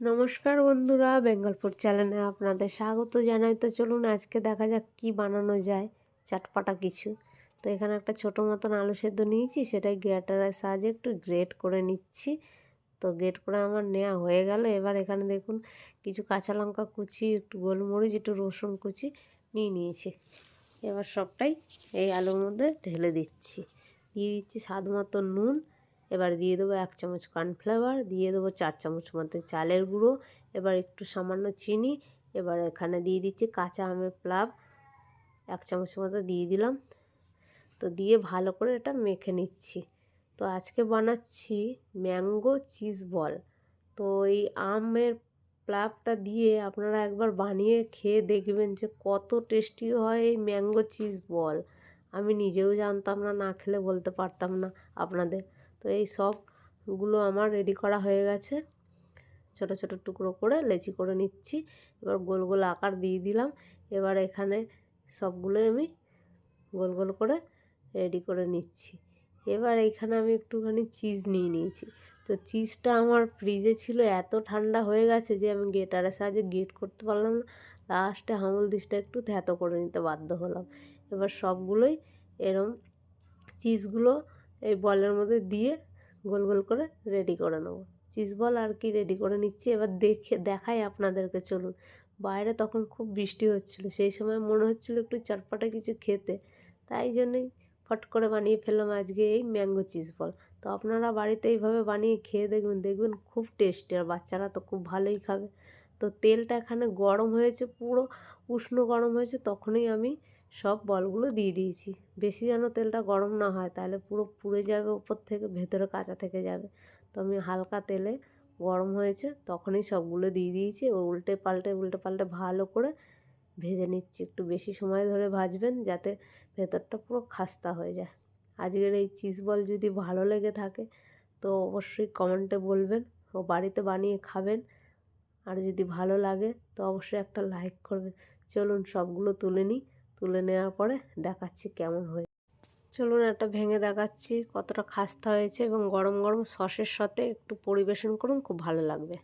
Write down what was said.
নমস্কার বন্ধুরা বেঙ্গলপুর চ্যানেলে আপনাদের স্বাগত জানাই। তো চলুন আজকে দেখা যাক কি বানানো যায়, চাটপাটা কিছু। তো এখানে একটা ছোটো মতন আলু সেদ্ধ নিয়েছি, সেটাই গ্রেটারের সাহায্যে একটু গ্রেট করে নিচ্ছি। তো গ্রেট করে আমার নেওয়া হয়ে গেল। এবার এখানে দেখুন, কিছু কাঁচা লঙ্কা কুচি, একটু গোলমরিচ, একটু রসুন কুচি নিয়ে নিয়েছি। এবার সবটাই এই আলুর মধ্যে ঢেলে দিচ্ছি। দিয়ে দিচ্ছি স্বাদ মতো নুন এবার দিয়ে দেবো এক চামচ কর্নফ্লাওয়ার দিয়ে দেবো চার চামচ মতো চালের গুঁড়ো, এবার একটু সামান্য চিনি, এবার এখানে দিয়ে দিচ্ছি কাঁচা আমের প্লাব, এক চামচ মতো দিয়ে দিলাম। তো দিয়ে ভালো করে এটা মেখে নিচ্ছি। তো আজকে বানাচ্ছি ম্যাঙ্গো চিজ বল। তো এই আমের প্লাবটা দিয়ে আপনারা একবার বানিয়ে খেয়ে দেখবেন যে কত টেস্টি হয় এই ম্যাঙ্গো চিজ বল। আমি নিজেও জানতাম না না খেলে বলতে পারতাম না আপনাদের। তো এই সবগুলো আমার রেডি করা হয়ে গেছে। ছোট ছোট টুকরো করে লেচি করে নিচ্ছি। এবার গোল গোল আকার দিয়ে দিলাম। এবার এখানে সবগুলো আমি গোল গোল করে রেডি করে নিচ্ছি। এবার এইখানে আমি একটুখানি চিজ নিয়ে নিয়েছি। তো চিজটা আমার ফ্রিজে ছিল, এত ঠান্ডা হয়ে গেছে যে আমি গেটারের সাহায্যে গেট করতে পারলাম না। লাস্টে হামল দিসটা একটু থ্যাতো করে নিতে বাধ্য হলাম। এবার সবগুলোই এরম চিজগুলো এই বলের মধ্যে দিয়ে গোল গোল করে রেডি করে নেব। চিজ বল আর কি রেডি করে নিচ্ছি, এবার দেখে, দেখাই আপনাদেরকে, চলুন। বাইরে তখন খুব বৃষ্টি হচ্ছিল, সেই সময় মনে হচ্ছিল একটু চটপটা কিছু খেতে। তাই জন্যই ফট করে বানিয়ে ফেললাম আজকে এই ম্যাঙ্গো চিজ বল তো আপনারা বাড়িতে এইভাবে বানিয়ে খেয়ে দেখবেন দেখবেন খুব টেস্টি আর বাচ্চারা তো খুব ভালোই খাবে। তো তেলটা এখানে গরম হয়েছে, পুরো উষ্ণ গরম হয়েছে, তখনই আমি সব বলগুলো দিয়ে দিয়েছি। বেশি যেন তেলটা গরম না হয়, তাহলে পুরো পুড়ে যাবে উপর থেকে, ভেতরে কাঁচা থেকে যাবে। তো আমি হালকা তেলে গরম হয়েছে, তখনই সবগুলো দিয়ে দিয়েছি। ও উল্টে পাল্টে উল্টে পাল্টে ভালো করে ভেজে নিচ্ছি। একটু বেশি সময় ধরে ভাজবেন, যাতে ভেতরটা পুরো খাস্তা হয়ে যায়। আজকের এই চিজ বল যদি ভালো লেগে থাকে, তো অবশ্যই কমেন্টে বলবেন ও বাড়িতে বানিয়ে খাবেন। আর যদি ভালো লাগে, তো অবশ্যই একটা লাইক করবেন। চলুন সবগুলো তুলে নিই। তুলে নেওয়ার পরে দেখাচ্ছি কেমন হয়েছে চলুন একটা ভেঙে দেখাচ্ছি কতটা খাস্তা হয়েছে এবং গরম গরম সসের সাথে একটু পরিবেশন করুন, খুব ভালো লাগবে।